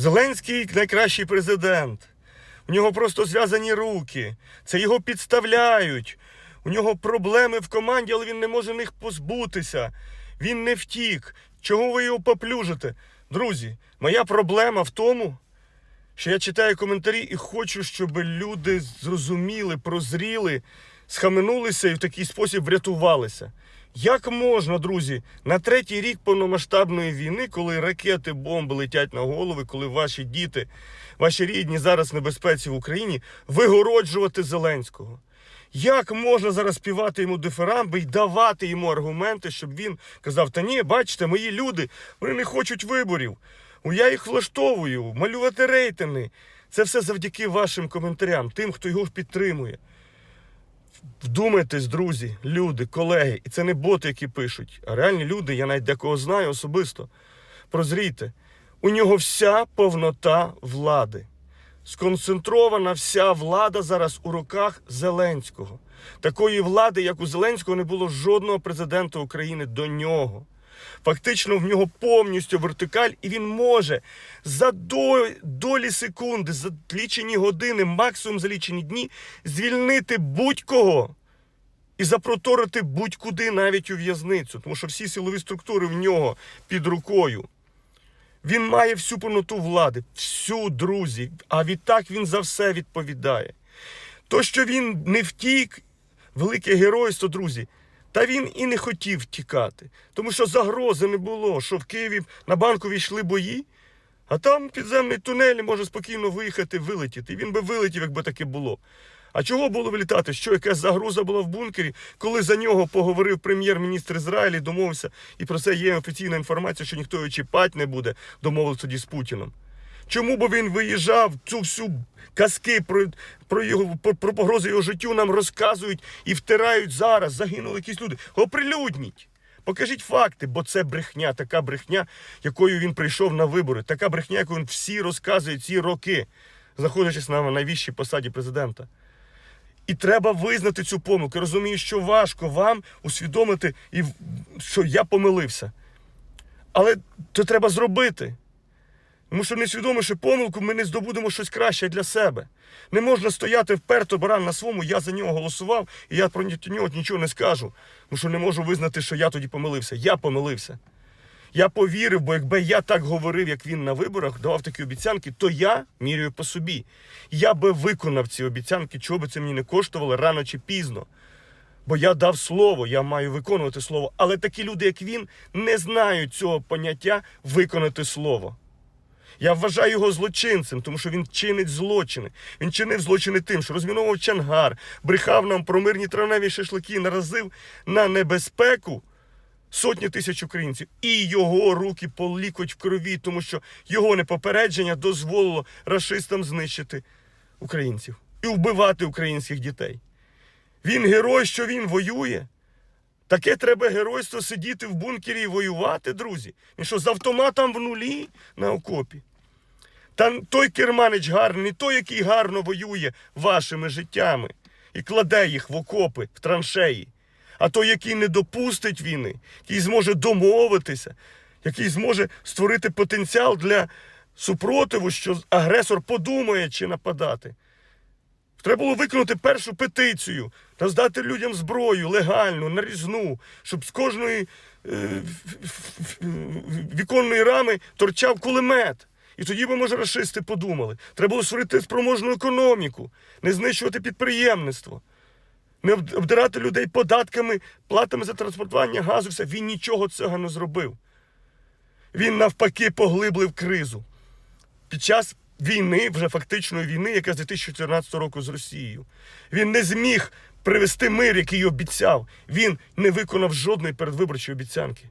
Зеленський найкращий президент. У нього просто зв'язані руки. Це його підставляють. У нього проблеми в команді, але він не може них позбутися. Він не втік. Чого ви його поплюжите? Друзі, моя проблема в тому, що я читаю коментарі і хочу, щоб люди зрозуміли, прозріли, схаменулися і в такий спосіб врятувалися. Як можна, друзі, на третій рік повномасштабної війни, коли ракети, бомби летять на голови, коли ваші діти, ваші рідні зараз в небезпеці в Україні, вигороджувати Зеленського? Як можна зараз співати йому дифирамби і давати йому аргументи, щоб він казав: Та ні, бачите, мої люди, вони не хочуть виборів. Я їх влаштовую, малювати рейтинги. Це все завдяки вашим коментарям, тим, хто його підтримує. Вдумайтесь, друзі, люди, колеги, і це не боти, які пишуть, а реальні люди, я навіть декого знаю особисто. Прозрійте, у нього вся повнота влади. Сконцентрована вся влада зараз у руках Зеленського. Такої влади, як у Зеленського, не було жодного президента України до нього. Фактично в нього повністю вертикаль, і він може за долі секунди, за лічені години, максимум за лічені дні, звільнити будь-кого і запроторити будь-куди навіть у в'язницю, тому що всі силові структури в нього під рукою. Він має всю повноту влади, всю друзі. А відтак він за все відповідає. То, що він не втік, велике геройство, друзі. Та він і не хотів втікати, тому що загрози не було, що в Києві на банку йшли бої, а там підземний тунель може спокійно виїхати, вилетіти. Він би вилетів, якби таке було. А чого було вилітати? Що якась загроза була в бункері, коли за нього поговорив прем'єр-міністр Ізраїлю, і домовився, і про це є офіційна інформація, що ніхто його чіпати не буде, домовився тоді з Путіном. Чому б він виїжджав, цю всю казки про, про, його, про, про погрози його життю нам розказують і втирають зараз, загинули якісь люди. Оприлюдніть. Покажіть факти, бо це брехня, така брехня, якою він прийшов на вибори, така брехня, яку він всі розказує ці роки, знаходячись на найвищій посаді президента. І треба визнати цю помилку. Розумію, що важко вам усвідомити, і що я помилився. Але це треба зробити. Тому що несвідомивши помилку, ми не здобудемо щось краще для себе. Не можна стояти вперто баран на своєму, я за нього голосував, і я про нього нічого не скажу. Тому що не можу визнати, що я тоді помилився. Я помилився. Я повірив, бо якби я так говорив, як він на виборах, давав такі обіцянки, то я міряю по собі. Я би виконав ці обіцянки, чого би це мені не коштувало рано чи пізно. Бо я дав слово, я маю виконувати слово. Але такі люди, як він, не знають цього поняття виконати слово. Я вважаю його злочинцем, тому що він чинить злочини. Він чинив злочини тим, що розміновував чангар, брехав нам про мирні травневі шашлики, наразив на небезпеку сотні тисяч українців. І його руки по лікоть в крові, тому що його непопередження дозволило рашистам знищити українців і вбивати українських дітей. Він герой, що він воює. Таке треба геройство сидіти в бункері і воювати, друзі. Він що з автоматом в нулі на окопі. Та той керманич гарний, не той, який гарно воює вашими життями і кладе їх в окопи, в траншеї, а той, який не допустить війни, який зможе домовитися, який зможе створити потенціал для супротиву, що агресор подумає, чи нападати. Треба було виконати першу петицію та здати людям зброю легальну, нарізну, щоб з кожної е, віконної рами торчав кулемет. І тоді би, може, расисти подумали. Треба було створити спроможну економіку, не знищувати підприємництво, не об- обдирати людей податками, платами за транспортування газу. Все. Він нічого цього не зробив. Він навпаки поглиблив кризу під час війни, вже фактичної війни, яка з 2014 року з Росією. Він не зміг привести мир, який обіцяв. Він не виконав жодної передвиборчої обіцянки.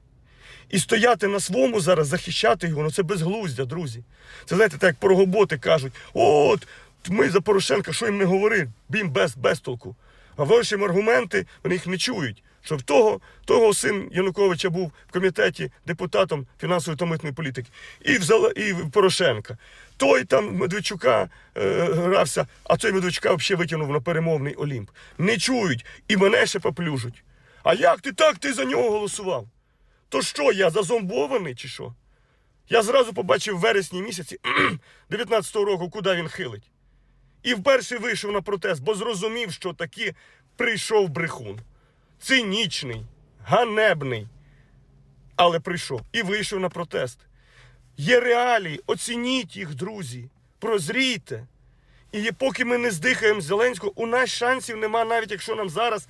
І стояти на своєму зараз, захищати його, ну це безглуздя, друзі. Це знаєте, так як порогоботи кажуть: от ми за Порошенка, що їм не говори, бім без, без толку. А ваші аргументи, вони їх не чують. Що в того, того син Януковича був в комітеті депутатом фінансової та митної політики, і в, і в Порошенка. Той там Медведчука е, грався, а той Медведчука взагалі витягнув на перемовний Олімп. Не чують і мене ще поплюжуть. А як ти так? Ти за нього голосував? То що, я зазомбований чи що? Я зразу побачив в вересні місяці 19-го року, куди він хилить. І вперше вийшов на протест, бо зрозумів, що таки прийшов брехун. Цинічний, ганебний. Але прийшов і вийшов на протест. Є реалії, оцініть їх, друзі, прозрійте. І поки ми не здихаємо Зеленського, у нас шансів нема, навіть якщо нам зараз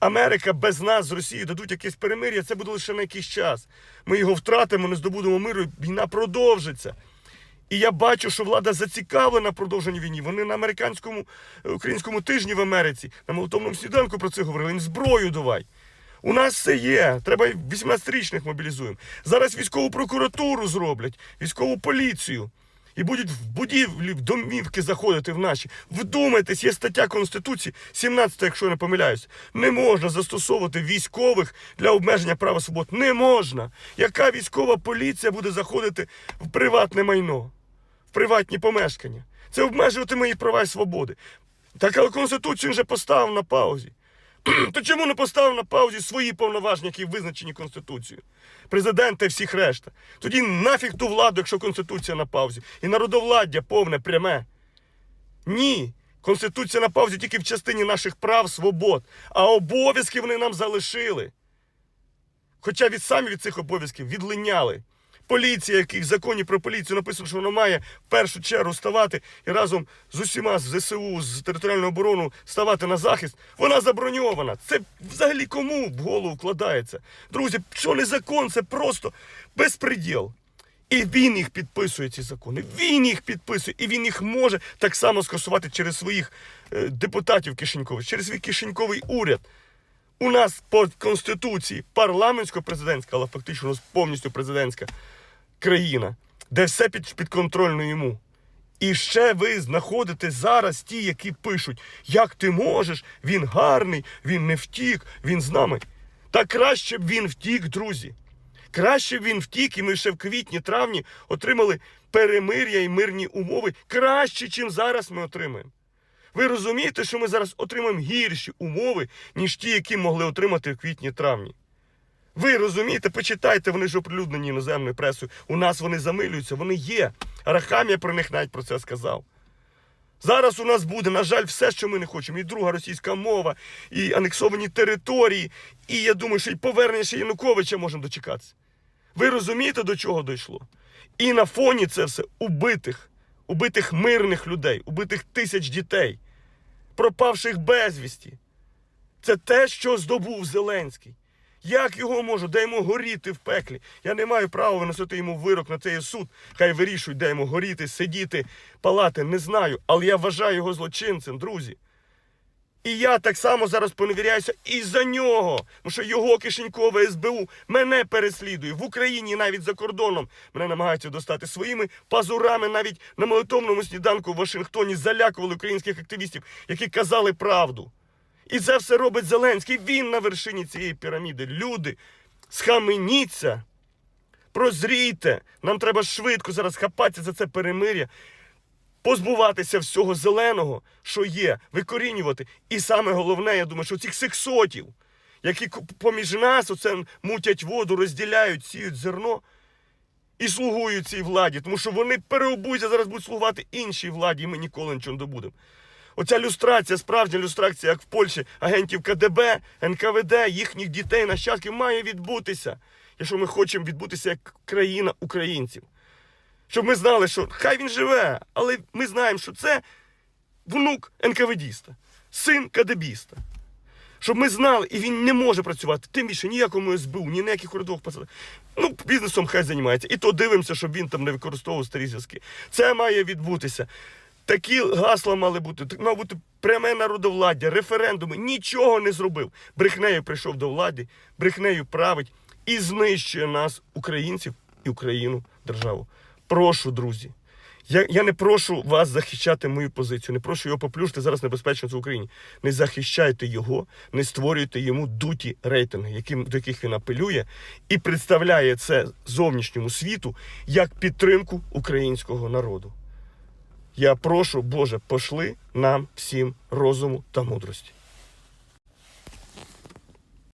Америка без нас з Росією дадуть якесь перемир'я, це буде лише на якийсь час. Ми його втратимо, не здобудемо миру, війна продовжиться. І я бачу, що влада зацікавлена в продовженні війні. Вони на американському е, українському тижні в Америці, на молотовному сніданку про це говорили. Їм зброю давай. У нас все є. Треба 18-річних мобілізуємо. Зараз військову прокуратуру зроблять, військову поліцію. І будуть в будівлі, в домівки заходити в наші. Вдумайтесь, є стаття Конституції, 17, якщо я не помиляюсь. Не можна застосовувати військових для обмеження права свобод. Не можна. Яка військова поліція буде заходити в приватне майно, в приватні помешкання? Це обмежувати мої права і свободи. Так, але Конституцію вже поставив на паузі. То чому не поставив на паузі свої повноваження, які визначені Конституцією? Президента і всіх решта. Тоді нафіг ту владу, якщо Конституція на паузі. І народовладдя повне, пряме. Ні. Конституція на паузі тільки в частині наших прав, свобод. А обов'язки вони нам залишили. Хоча від самі від цих обов'язків відлиняли. Поліція, який в законі про поліцію написано, що вона має в першу чергу ставати і разом з усіма з ЗСУ, з територіальною обороною ставати на захист, вона заброньована. Це взагалі кому в голову вкладається? Друзі, що не закон, це просто безпреділ. І він їх підписує, ці закони. Він їх підписує, і він їх може так само скасувати через своїх е, депутатів кишенькових, через свій кишеньковий уряд. У нас по конституції парламентсько-президентська, але фактично у нас повністю президентська країна, де все під, підконтрольно йому. І ще ви знаходите зараз ті, які пишуть, як ти можеш, він гарний, він не втік, він з нами. Та краще б він втік, друзі. Краще б він втік, і ми ще в квітні-травні отримали перемир'я і мирні умови краще, чим зараз ми отримаємо. Ви розумієте, що ми зараз отримаємо гірші умови, ніж ті, які могли отримати в квітні-травні. Ви розумієте, почитайте, вони ж оприлюднені іноземною пресою. У нас вони замилюються, вони є. Арахамія про них навіть про це сказав. Зараз у нас буде, на жаль, все, що ми не хочемо. І друга російська мова, і анексовані території, і я думаю, що і повернення ще Януковича можемо дочекатися. Ви розумієте, до чого дійшло? І на фоні це все убитих, убитих мирних людей, убитих тисяч дітей, пропавших безвісті. Це те, що здобув Зеленський. Як його можу, де йому горіти в пеклі? Я не маю права виносити йому вирок на цей суд. Хай вирішують, де йому горіти, сидіти, палати, не знаю. Але я вважаю його злочинцем, друзі. І я так само зараз поневіряюся і за нього. Тому що його кишенькове СБУ мене переслідує в Україні, навіть за кордоном. Мене намагаються достати своїми пазурами. Навіть на молитовному сніданку в Вашингтоні залякували українських активістів, які казали правду. І це все робить Зеленський. Він на вершині цієї піраміди. Люди, схаменіться, прозрійте. Нам треба швидко зараз хапатися за це перемир'я, позбуватися всього зеленого, що є, викорінювати. І саме головне, я думаю, що цих сексотів, які поміж нас оце мутять воду, розділяють, сіють зерно. І слугують цій владі, тому що вони переобуються, зараз будуть слугувати іншій владі, і ми ніколи нічого не добудемо. Оця люстрація, справжня люстрація, як в Польщі, агентів КДБ, НКВД, їхніх дітей, нащадків, має відбутися, якщо ми хочемо відбутися як країна українців. Щоб ми знали, що хай він живе, але ми знаємо, що це внук НКВДіста, син КДБіста. Щоб ми знали, і він не може працювати, тим більше ніякому СБУ, ні на яких урядових посадах. Ну, бізнесом хай займається. І то дивимося, щоб він там не використовував старі зв'язки. Це має відбутися. Такі гасла мали бути, так мав бути пряме народовладдя, референдуми. Нічого не зробив. Брехнею прийшов до влади, брехнею править і знищує нас, українців і Україну, державу. Прошу, друзі. Я, я не прошу вас захищати мою позицію, не прошу його поплюшити зараз небезпечно в Україні. Не захищайте його, не створюйте йому дуті рейтинги, яким, до яких він апелює, і представляє це зовнішньому світу як підтримку українського народу. Я прошу, Боже, пошли нам всім розуму та мудрості.